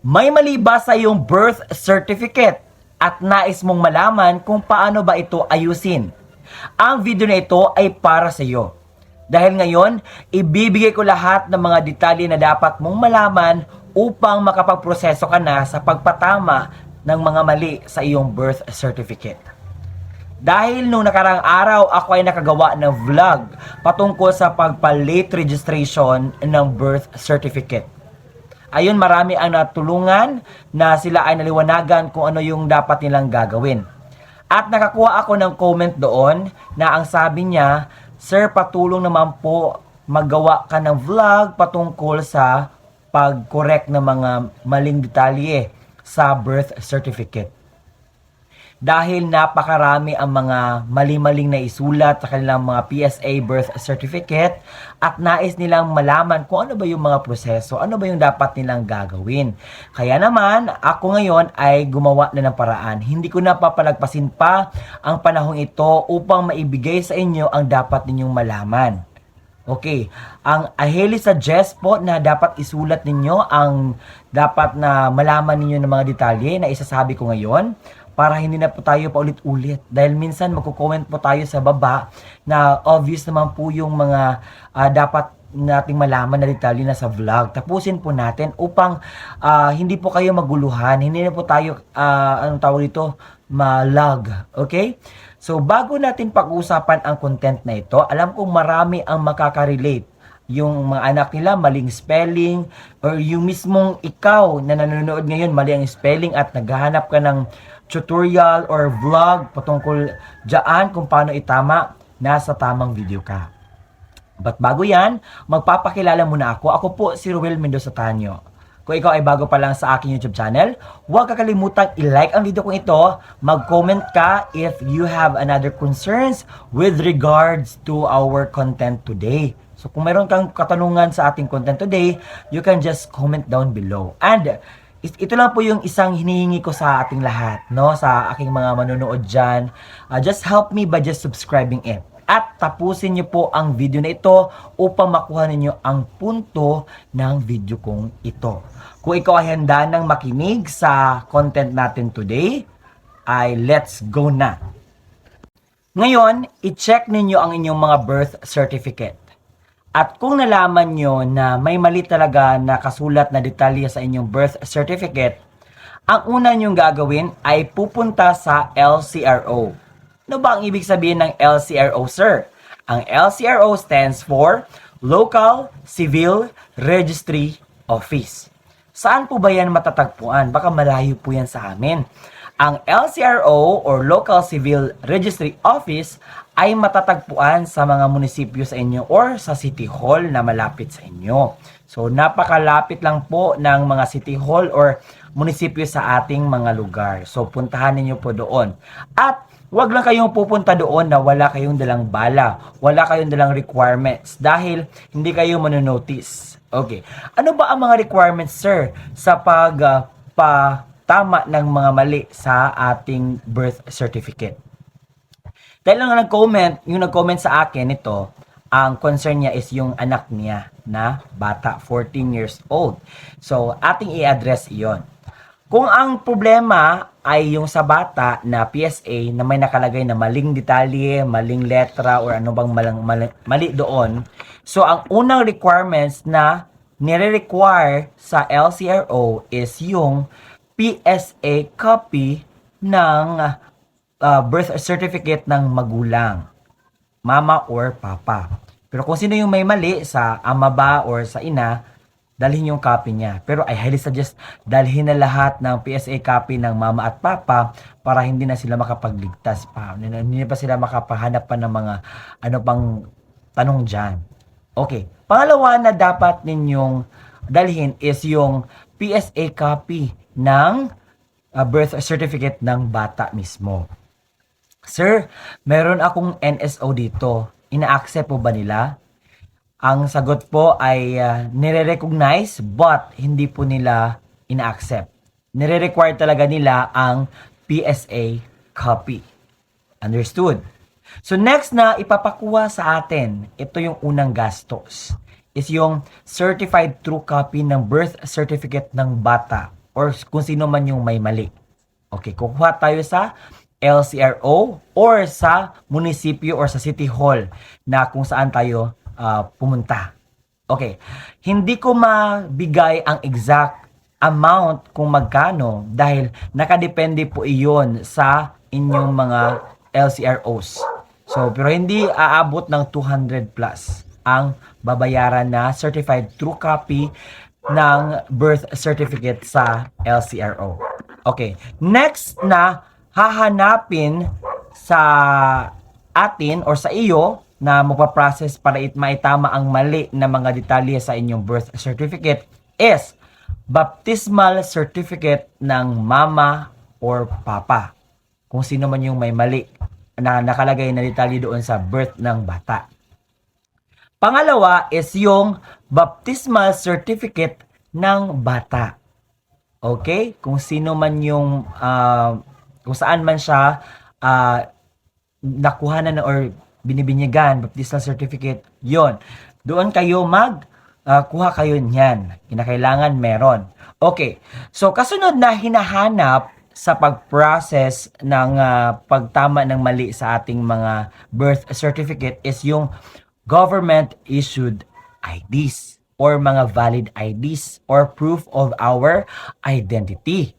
May mali ba sa iyong birth certificate at nais mong malaman kung paano ba ito ayusin? Ang video na ito ay para sa iyo. Dahil ngayon, ibibigay ko lahat ng mga detalye na dapat mong malaman upang makapagproseso ka na sa pagpatama ng mga mali sa iyong birth certificate. Dahil nung nakarang araw ako ay nakagawa ng vlog patungkol sa pagpa-late registration ng birth certificate. Ayun, marami ang natulungan na sila ay naliwanagan kung ano yung dapat nilang gagawin. At nakakuha ako ng comment doon na ang sabi niya, Sir, patulong naman po magawa ka ng vlog patungkol sa pag-correct ng mga maling detalye sa birth certificate dahil napakarami ang mga mali-maling na isulat sa kanilang mga PSA birth certificate at nais nilang malaman kung ano ba yung mga proseso, ano ba yung dapat nilang gagawin. Kaya naman, ako ngayon ay gumawa na ng paraan. Hindi ko na papalagpasin pa ang panahong ito upang maibigay sa inyo ang dapat ninyong malaman. Okay, ang aheli suggest po na dapat isulat ninyo ang dapat na malaman ninyo ng mga detalye na isasabi ko ngayon para hindi na po tayo paulit-ulit. Dahil minsan magko-comment po tayo sa baba na obvious naman po yung mga ah, dapat nating malaman na detalye na sa vlog. Tapusin po natin upang ah, hindi po kayo maguluhan, hindi na po tayo, ah, anong tawag dito, malag. Okay? So, bago natin pag-usapan ang content na ito, alam kong marami ang makaka-relate yung mga anak nila maling spelling or yung mismong ikaw na nanonood ngayon mali ang spelling at naghahanap ka ng tutorial or vlog patungkol dyan kung paano itama nasa tamang video ka. But bago yan, magpapakilala muna ako. Ako po si Ruel Mendoza Tanyo. Kung ikaw ay bago pa lang sa aking YouTube channel, huwag kakalimutan i-like ang video kong ito, mag-comment ka if you have another concerns with regards to our content today. So kung meron kang katanungan sa ating content today, you can just comment down below. And ito lang po yung isang hinihingi ko sa ating lahat, no? Sa aking mga manonood dyan. Uh, just help me by just subscribing it. At tapusin niyo po ang video na ito upang makuha ninyo ang punto ng video kong ito. Kung ikaw ay handa ng makinig sa content natin today, ay let's go na. Ngayon, i-check ninyo ang inyong mga birth certificate. At kung nalaman nyo na may mali talaga na kasulat na detalye sa inyong birth certificate, ang una nyong gagawin ay pupunta sa LCRO. Ano ba ang ibig sabihin ng LCRO, sir? Ang LCRO stands for Local Civil Registry Office. Saan po ba yan matatagpuan? Baka malayo po yan sa amin. Ang LCRO or Local Civil Registry Office ay matatagpuan sa mga munisipyo sa inyo or sa City Hall na malapit sa inyo. So napakalapit lang po ng mga City Hall or munisipyo sa ating mga lugar. So puntahan ninyo po doon. At Huwag lang kayong pupunta doon na wala kayong dalang bala, wala kayong dalang requirements dahil hindi kayo manonotice. Okay. Ano ba ang mga requirements, sir, sa pag ah, patama ng mga mali sa ating birth certificate? Dahil lang nag-comment, yung nag-comment sa akin ito, ang concern niya is yung anak niya na bata, 14 years old. So, ating i-address iyon. Kung ang problema ay yung sa bata na PSA na may nakalagay na maling detalye, maling letra, or ano bang malang, mali, mali doon, so ang unang requirements na nire-require sa LCRO is yung PSA copy ng uh, birth certificate ng magulang, mama or papa. Pero kung sino yung may mali sa ama ba or sa ina, dalhin yung copy niya. Pero I highly suggest dalhin na lahat ng PSA copy ng mama at papa para hindi na sila makapagligtas pa. Hindi na- pa sila makapahanap pa ng mga ano pang tanong dyan. Okay. Pangalawa na dapat ninyong dalhin is yung PSA copy ng uh, birth certificate ng bata mismo. Sir, meron akong NSO dito. Ina-accept po ba nila? Ang sagot po ay uh, nire-recognize but hindi po nila ina-accept. Nire-require talaga nila ang PSA copy. Understood? So next na ipapakuha sa atin, ito yung unang gastos, is yung certified true copy ng birth certificate ng bata or kung sino man yung may mali. Okay, kukuha tayo sa LCRO or sa munisipyo or sa city hall na kung saan tayo ah, pumunta. Okay, hindi ko mabigay ang exact amount kung magkano dahil nakadepende po iyon sa inyong mga LCROs. So, pero hindi aabot ng 200 plus ang babayaran na certified true copy ng birth certificate sa LCRO. Okay, next na hahanapin sa atin or sa iyo na mapaprocess para it maitama ang mali na mga detalye sa inyong birth certificate is baptismal certificate ng mama or papa. Kung sino man yung may mali na nakalagay na detalye doon sa birth ng bata. Pangalawa is yung baptismal certificate ng bata. Okay? Kung sino man yung, ah, kung saan man siya ah, nakuha na or binibinyagan, baptismal certificate, yon Doon kayo mag, ah, kuha kayo niyan. Kinakailangan meron. Okay. So, kasunod na hinahanap sa pag-process ng ah, pagtama ng mali sa ating mga birth certificate is yung government issued IDs or mga valid IDs or proof of our identity.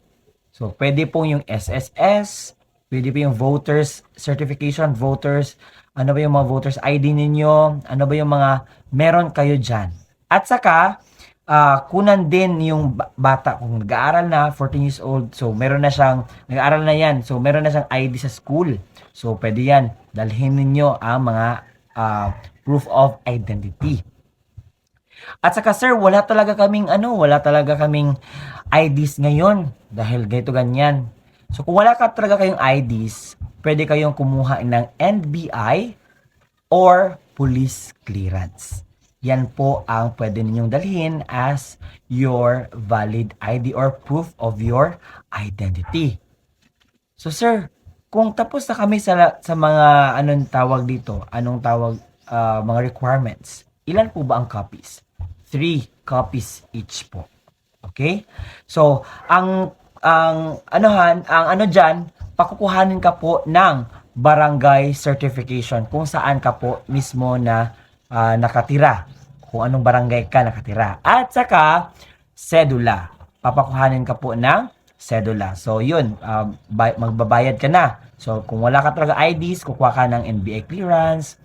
So, pwede pong yung SSS, pwede po yung voters certification, voters, ano ba yung mga voters ID ninyo, ano ba yung mga meron kayo dyan. At saka, ah, kunan din yung ba- bata kung nag-aaral na, 14 years old, so meron na siyang, nag-aaral na yan, so meron na siyang ID sa school. So, pwede yan, dalhin ninyo ang mga ah, proof of identity. At saka sir, wala talaga kaming ano, wala talaga kaming IDs ngayon dahil ganito ganyan. So kung wala ka talaga kayong IDs, pwede kayong kumuha ng NBI or police clearance. Yan po ang pwede ninyong dalhin as your valid ID or proof of your identity. So sir, kung tapos na kami sa sa mga anong tawag dito, anong tawag ah, mga requirements, ilan po ba ang copies? Three copies each po. Okay? So, ang ang anuhan, ang ano diyan, pakukuhanin ka po ng barangay certification kung saan ka po mismo na ah, nakatira. Kung anong barangay ka nakatira. At saka sedula. Papakuhanin ka po ng sedula. So, yun, bay- magbabayad ka na. So, kung wala ka talaga IDs, kukuha ka ng NBI clearance,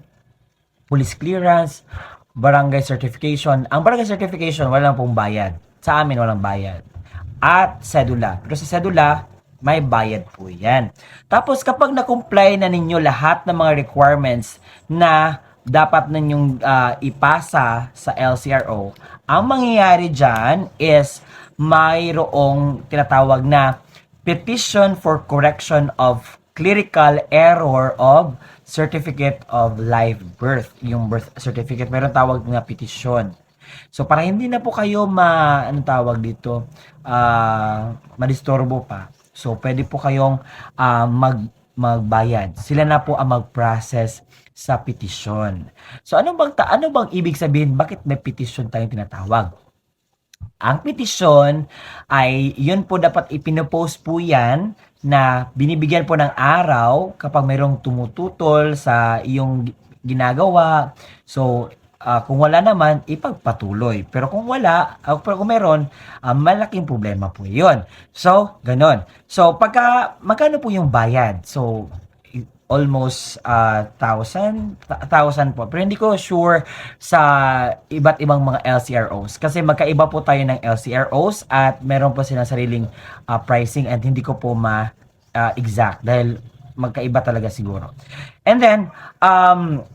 police clearance, barangay certification. Ang barangay certification, wala pong bayad. Sa amin, walang bayad. At sedula. Pero sa sedula, may bayad po yan. Tapos, kapag na-comply na ninyo lahat ng mga requirements na dapat ninyong ah, ipasa sa LCRO, ang mangyayari dyan is mayroong tinatawag na petition for correction of clerical error of certificate of live birth. Yung birth certificate, meron tawag na petition. So para hindi na po kayo ma ano tawag dito, ah madisturbo pa. So pwede po kayong ah, mag magbayad. Sila na po ang mag-process sa petition. So ano bang ta- ano bang ibig sabihin bakit may petition tayong tinatawag? Ang petisyon ay yun po dapat ipinopost po yan na binibigyan po ng araw kapag mayroong tumututol sa iyong gi- ginagawa. So, ah, kung wala naman, ipagpatuloy. Pero kung wala, ah, pero kung meron, ah, malaking problema po yun. So, ganon. So, pagka, magkano po yung bayad? So, almost uh, thousand, thousand po. Pero hindi ko sure sa iba't ibang mga LCROs. Kasi magkaiba po tayo ng LCROs at meron po silang sariling ah, pricing and hindi ko po ma ah, exact dahil magkaiba talaga siguro. And then, um,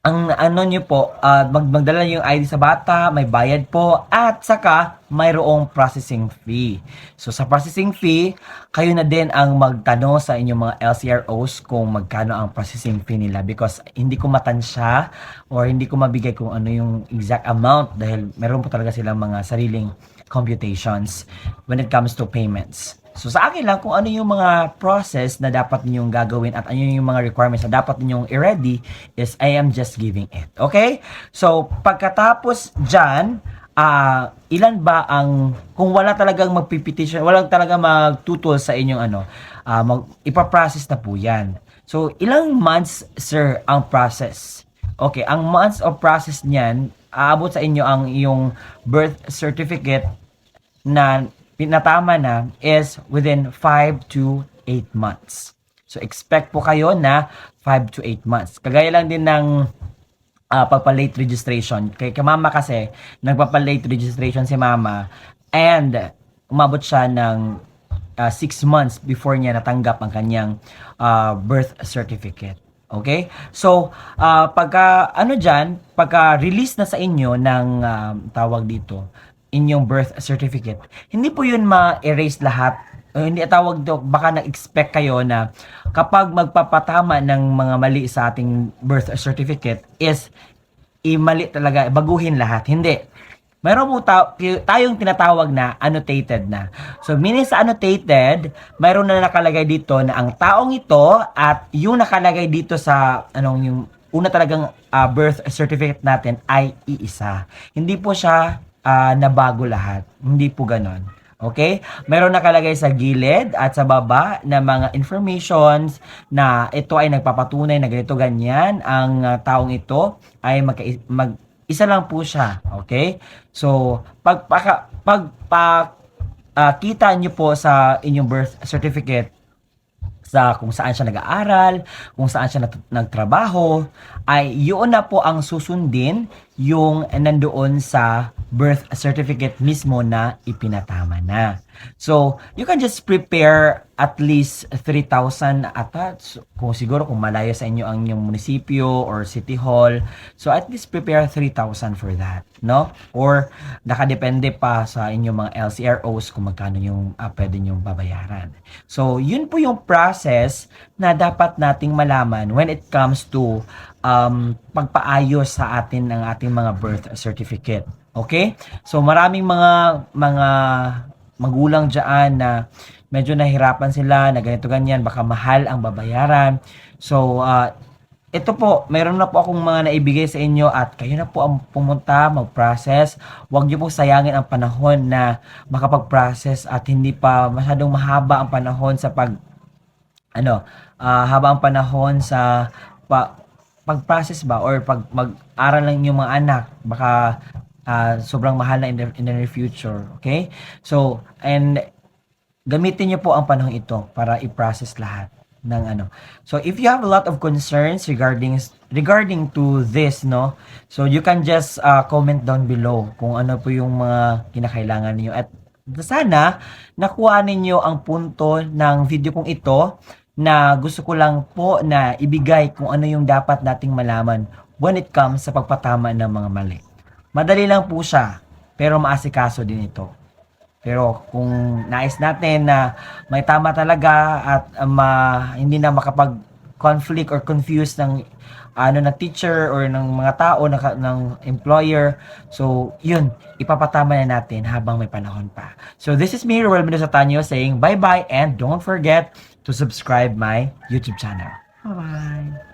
ang ano nyo po, ah, mag magdala yung ID sa bata, may bayad po, at saka mayroong processing fee. So sa processing fee, kayo na din ang magtanong sa inyong mga LCROs kung magkano ang processing fee nila because hindi ko matansya or hindi ko mabigay kung ano yung exact amount dahil meron po talaga silang mga sariling computations when it comes to payments. So sa akin lang kung ano yung mga process na dapat ninyong gagawin at ano yung mga requirements na dapat ninyong i-ready is I am just giving it. Okay? So pagkatapos dyan ah ilan ba ang kung wala talagang magpipetition, walang talaga magtutol sa inyong ano, ah mag ipaprocess na po 'yan. So ilang months sir ang process? Okay, ang months of process niyan, aabot sa inyo ang iyong birth certificate na pinatama na is within 5 to 8 months. So expect po kayo na 5 to 8 months. Kagaya lang din ng ah pagpa-late registration. Kay kay mama kasi, nagpapa-late registration si mama and umabot siya ng 6 months before niya natanggap ang kanyang ah, birth certificate. Okay? So, ah, pagka, ano dyan, pagka release na sa inyo ng ah, tawag dito, inyong birth certificate, hindi po yun ma-erase lahat o hindi tawag do baka nag-expect kayo na kapag magpapatama ng mga mali sa ating birth certificate is imali talaga baguhin lahat hindi Meron po ta- tayong tinatawag na annotated na. So, meaning sa annotated, mayroon na nakalagay dito na ang taong ito at yung nakalagay dito sa anong yung una talagang ah, birth certificate natin ay iisa. Hindi po siya ah, nabago lahat. Hindi po ganon. Okay? Meron nakalagay sa gilid at sa baba na mga informations na ito ay nagpapatunay na ganito ganyan ang ah, taong ito ay magka- mag isa lang po siya, okay? So, pag paka, pag pa, ah, kita nyo po sa inyong birth certificate sa kung saan siya nag-aaral, kung saan siya nat- nagtrabaho, ay yun na po ang susundin yung nandoon sa birth certificate mismo na ipinatama na. So, you can just prepare at least 3,000 ata. So, kung siguro kung malayo sa inyo ang inyong munisipyo or city hall. So, at least prepare 3,000 for that. No? Or, nakadepende pa sa inyong mga LCROs kung magkano yung uh, pwede nyong babayaran. So, yun po yung process na dapat nating malaman when it comes to um, pagpaayos sa atin ng ating mga birth certificate. Okay? So, maraming mga mga magulang dyan na medyo nahirapan sila na ganito ganyan, baka mahal ang babayaran. So, uh, ito po, meron na po akong mga naibigay sa inyo at kayo na po ang pumunta, mag-process. Huwag niyo po sayangin ang panahon na makapag-process at hindi pa masyadong mahaba ang panahon sa pag ano, ah, haba ang panahon sa pa, pag-process ba or pag mag-aral lang yung mga anak, baka ah, sobrang mahal na in the, in the near future. Okay? So, and gamitin niyo po ang panahon ito para i-process lahat ng ano. So, if you have a lot of concerns regarding regarding to this, no? So, you can just ah, comment down below kung ano po yung mga kinakailangan niyo at sana nakuha ninyo ang punto ng video kong ito na gusto ko lang po na ibigay kung ano yung dapat nating malaman when it comes sa pagpatama ng mga mali. Madali lang po siya, pero maasikaso din ito. Pero kung nais natin na may tama talaga at uh, ma, hindi na makapag conflict or confuse ng ano na teacher or ng mga tao ng, ng employer. So, yun, ipapatama na natin habang may panahon pa. So, this is me, Ruel Mendoza Tanyo saying bye-bye and don't forget to subscribe my YouTube channel. Bye-bye!